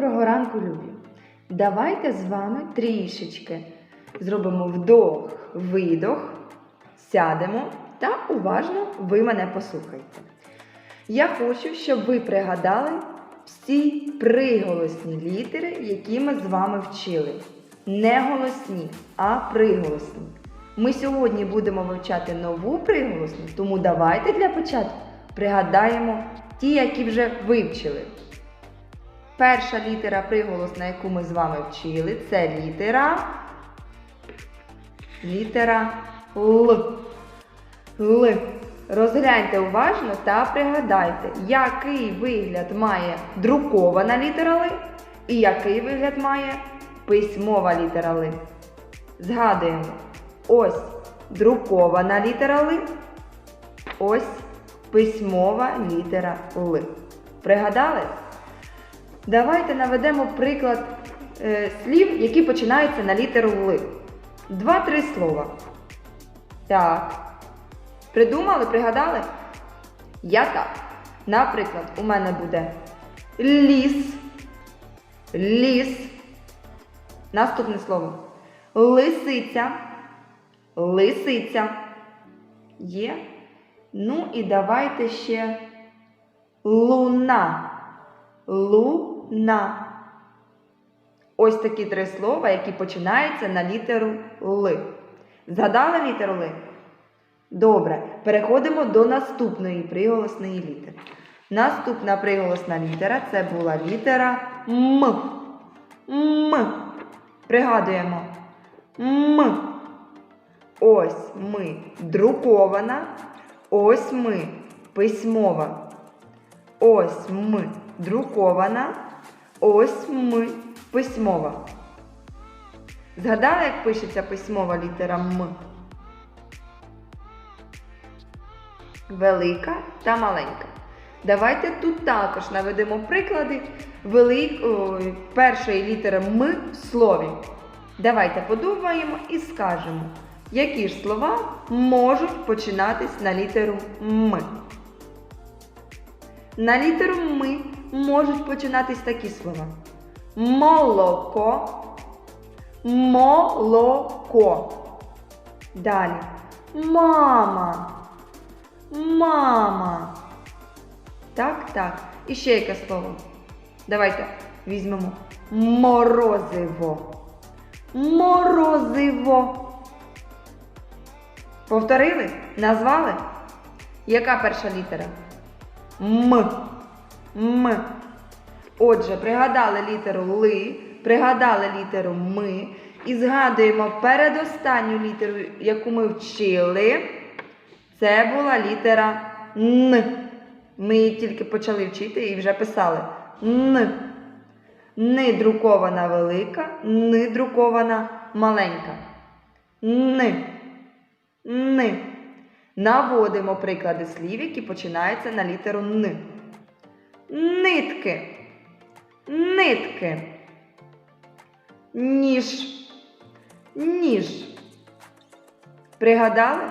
Доброго ранку, любі! Давайте з вами трішечки зробимо вдох, видох, сядемо та уважно ви мене послухайте. Я хочу, щоб ви пригадали всі приголосні літери, які ми з вами вчили. Не голосні, а приголосні. Ми сьогодні будемо вивчати нову приголосну, тому давайте для початку пригадаємо ті, які вже вивчили. Перша літера приголосна, яку ми з вами вчили, це літера. Літера Л. Л. Розгляньте уважно та пригадайте, який вигляд має друкована літера Л і який вигляд має письмова літера Л. Згадуємо. Ось друкована літера Л. Ось письмова літера Л. Пригадали? Давайте наведемо приклад е, слів, які починаються на літеру Л. Два-три слова. Так. Придумали, пригадали? Я так. Наприклад, у мене буде ліс. Ліс. Наступне слово. Лисиця. Лисиця. Є. Ну і давайте ще луна. Луна. Ось такі три слова, які починаються на літеру Л. Згадали літеру Л? Добре. Переходимо до наступної приголосної літери. Наступна приголосна літера це була літера М. М. Пригадуємо. М. Ось ми друкована. Ось ми письмова. Ось ми друкована. Ось ми письмова. Згадали, як пишеться письмова літера М? Велика та маленька. Давайте тут також наведемо приклади велик... першої літери М в слові. Давайте подумаємо і скажемо, які ж слова можуть починатись на літеру М. На літеру М можуть починатись такі слова. Молоко. Молоко. Далі. Мама. Мама. Так, так. І ще яке слово. Давайте візьмемо. Морозиво. Морозиво. Повторили? Назвали? Яка перша літера? М. М. Отже, пригадали літеру Ли, пригадали літеру Ми і згадуємо передостанню літеру, яку ми вчили. Це була літера Н. Ми її тільки почали вчити і вже писали Н. Н друкована велика, Н друкована маленька. Н. Н. Наводимо приклади слів, які починаються на літеру Н. Нитки. Нитки. Ніж. Ніж. Пригадали?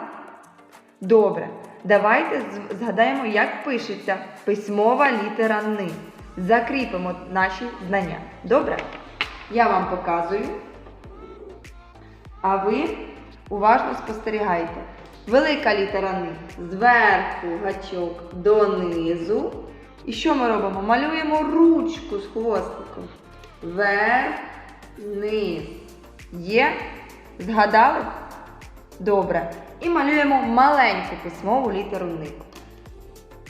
Добре. Давайте згадаємо, як пишеться письмова літера Н. Закріпимо наші знання. Добре? Я вам показую. А ви уважно спостерігайте. Велика літера Н. Зверху гачок донизу. І що ми робимо? Малюємо ручку з хвостиком. Вверх, вниз. Є? Згадали? Добре. І малюємо маленьку письмову літеру Н.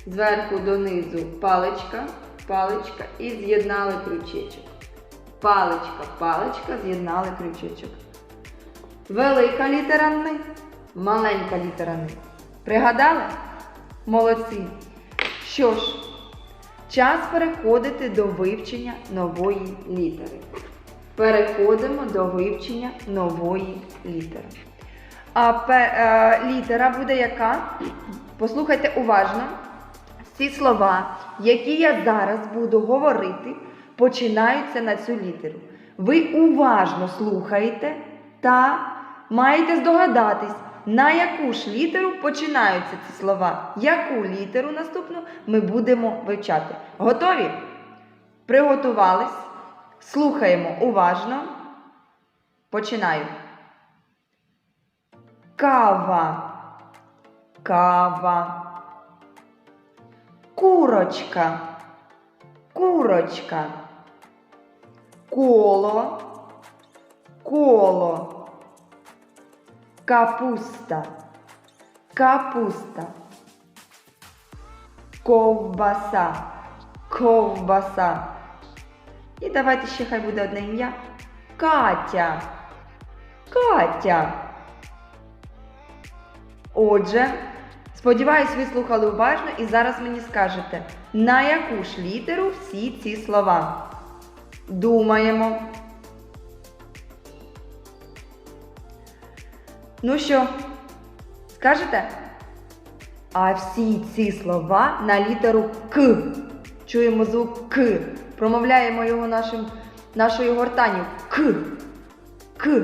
Зверху донизу паличка, паличка і з'єднали крючечок. Паличка, паличка, з'єднали крючечок. Велика літера Н, маленька літера Н. Пригадали? Молодці. Що ж, час переходити до вивчення нової літери. Переходимо до вивчення нової літери. А пе, е, літера буде яка? Послухайте уважно. Всі слова, які я зараз буду говорити, починаються на цю літеру. Ви уважно слухаєте та маєте здогадатись, на яку ж літеру починаються ці слова. Яку літеру наступну ми будемо вивчати. Готові? Приготувались? Слухаємо уважно. Починаю. Кава. Кава. Курочка. Курочка. Коло. Коло. Капуста. Капуста. Ковбаса. Ковбаса. І давайте ще хай буде одне ім'я. Катя. Катя. Отже, сподіваюсь, ви слухали уважно і зараз мені скажете, на яку ж літеру всі ці слова. Думаємо. Ну що, скажете? А всі ці слова на літеру К. Чуємо звук К. Промовляємо його нашим, нашою гортанню. К. К.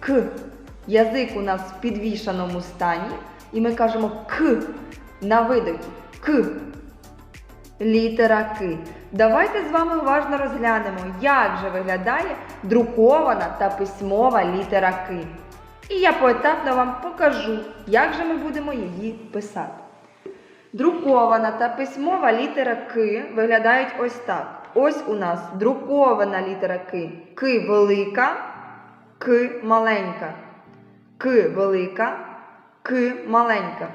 К. Язик у нас в підвішаному стані. І ми кажемо К на видохі. К. Літера К. Давайте з вами уважно розглянемо, як же виглядає друкована та письмова літера К. І я поетапно вам покажу, як же ми будемо її писати. Друкована та письмова літера К виглядають ось так. Ось у нас друкована літера К. К велика, К маленька. К велика, К маленька.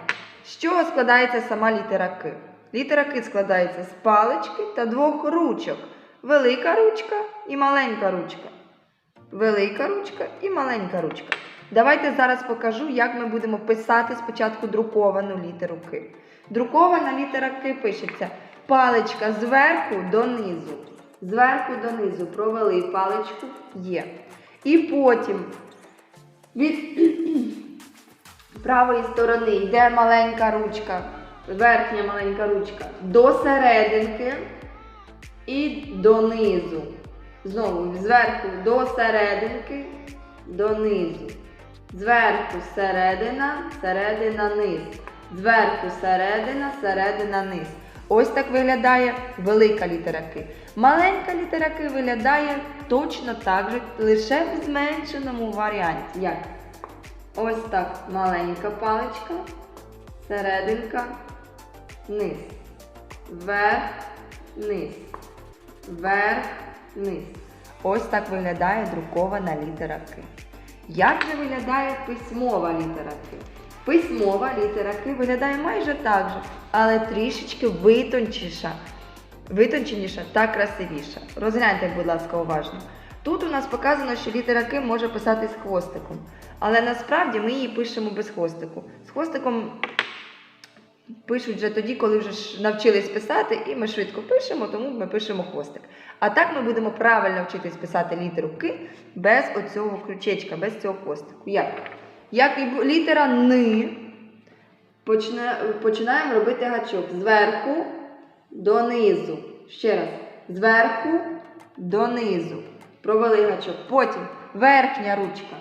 З чого складається сама літера К? Літера К складається з палички та двох ручок. Велика ручка і маленька ручка. Велика ручка і маленька ручка. Давайте зараз покажу, як ми будемо писати спочатку друковану літеру К. Друкована літера К пишеться паличка зверху донизу. Зверху донизу провели паличку є. І потім від правої сторони йде маленька ручка, верхня маленька ручка до серединки і донизу. Знову зверху до серединки, донизу. Зверху середина, середина низ. Зверху середина, середина низ. Ось так виглядає велика літера К. Маленька літера К виглядає точно так же, лише в зменшеному варіанті. Як? Ось так маленька паличка, серединка, низ. Вверх, низ. Вверх, низ. Ось так виглядає друкована літера К. Як же виглядає письмова літера К? Письмова літера К виглядає майже так же, але трішечки витончіша, витонченіша та красивіша. Розгляньте, будь ласка, уважно. Тут у нас показано, що літера К може писати з хвостиком, але насправді ми її пишемо без хвостику. З хвостиком пишуть вже тоді, коли вже навчились писати, і ми швидко пишемо, тому ми пишемо хвостик. А так ми будемо правильно вчитись писати літеру К без оцього крючечка, без цього хвостику. Як? Як і літера Н, починаємо робити гачок зверху донизу. Ще раз. Зверху донизу. Провели гачок. Потім верхня ручка.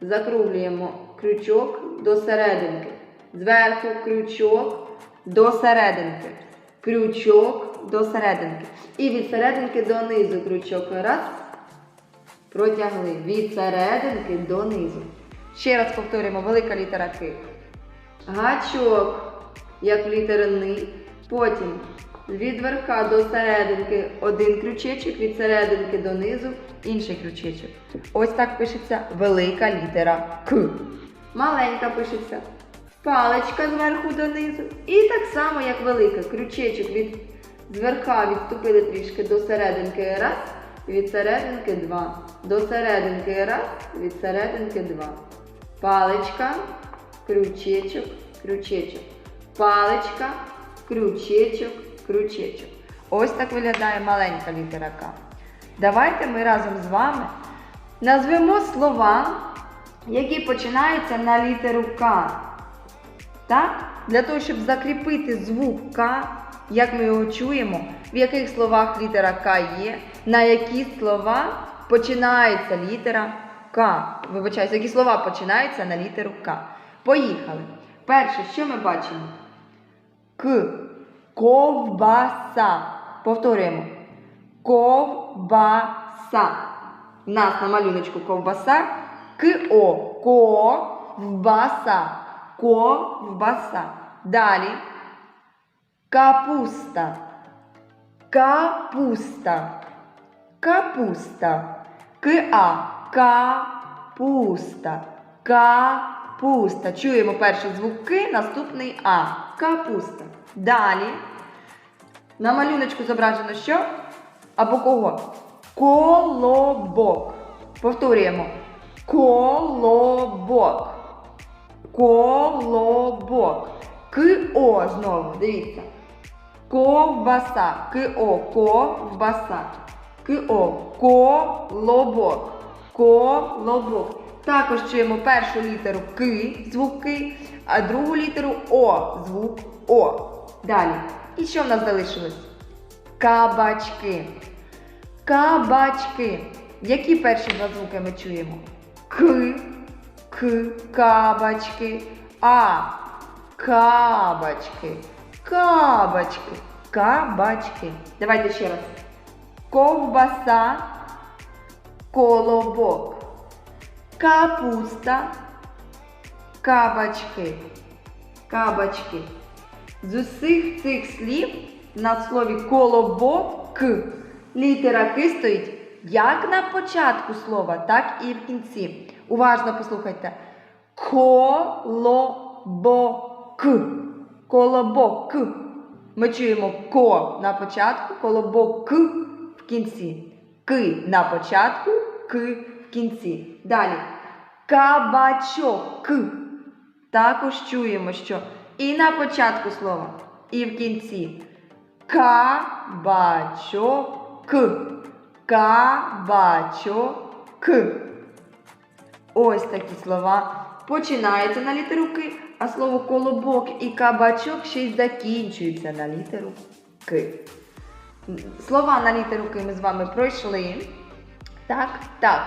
Закруглюємо крючок до серединки. Зверху крючок до серединки. Крючок до серединки. І від серединки донизу крючок. Раз. Протягли від серединки донизу. Ще раз повторюємо, велика літера К. Гачок, як літера Н. Потім від верха до серединки один крючечок, від серединки донизу інший крючечок. Ось так пишеться велика літера К. Маленька пишеться паличка зверху донизу. І так само, як велика. Крючечок від зверха відступили трішки до серединки раз, від серединки два. До серединки раз, від серединки два. Паличка, крючечок, крючечок. Паличка, крючечок, крючечок. Ось так виглядає маленька літера К. Давайте ми разом з вами назвемо слова, які починаються на літеру К. Так? Для того, щоб закріпити звук К, як ми його чуємо, в яких словах літера К є, на які слова починається літера К. Вибачаюсь, які слова починаються на літеру К. Поїхали. Перше, що ми бачимо? К. Ковбаса. Повторюємо. ковбаса. У нас на малюночку ковбаса. Ко. Ковбаса. Ковбаса. Далі. Капуста. Капуста. Капуста. К-а. Капуста. Капуста. Чуємо перший звук К, наступний А. Капуста. Далі. На малюночку зображено що? Або кого? Колобок. Повторюємо. Колобок. Колобок. К-о знову. Дивіться. Ковбаса. К-о. Ковбаса. К-о. Колобок. Колобок. Також чуємо першу літеру К, звук К, а другу літеру О, звук О. Далі. І що в нас залишилось? Кабачки. Кабачки. Які перші два звуки ми чуємо? К, К, кабачки. А. Кабачки. Кабачки. Кабачки. Давайте ще раз. Ковбаса. Колобок. Капуста. Кабачки. Кабачки. З усіх цих слів на слові колобок к літера К стоїть Як на початку слова, так і в кінці. Уважно послухайте. Колобок. Колобок. Ми чуємо ко на початку, колобок в кінці. К на початку, к в кінці. Далі. Кабачок. Також чуємо, що і на початку слова, і в кінці. Кабачок. Кабачок. Ось такі слова починаються на літеру К, а слово колобок і кабачок ще й закінчуються на літеру К. Слова на літеру К ми з вами пройшли. Так, так.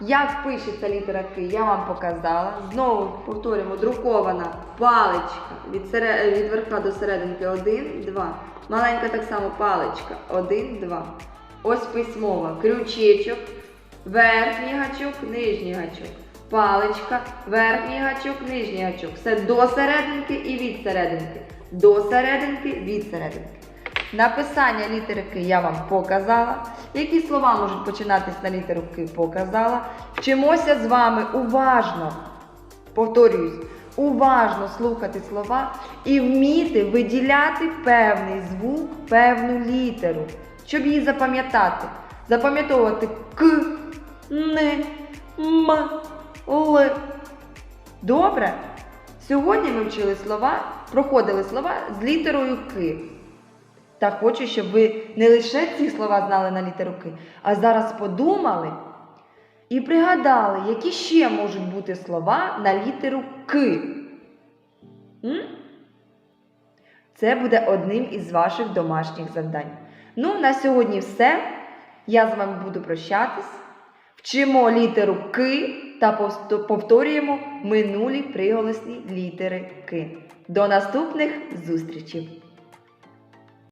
Як пишеться літера К, я вам показала. Знову повторюємо, друкована паличка від, сере... від верха до серединки 1, 2. Маленька так само паличка 1, 2. Ось письмова. Крючечок, верхній гачок, нижній гачок. Паличка, верхній гачок, нижній гачок. Все до серединки і від серединки. До серединки, від серединки. Написання літери К я вам показала. Які слова можуть починатись на літеру показала. Вчимося з вами уважно, повторююсь, уважно слухати слова і вміти виділяти певний звук, певну літеру, щоб її запам'ятати. Запам'ятовувати К, Н, М, Л. Добре? Сьогодні ми вчили слова, проходили слова з літерою К. Та хочу, щоб ви не лише ці слова знали на літеру К, а зараз подумали і пригадали, які ще можуть бути слова на літеру К. М? Це буде одним із ваших домашніх завдань. Ну, на сьогодні все. Я з вами буду прощатись. Вчимо літеру К та повторюємо минулі приголосні літери К. До наступних зустрічей!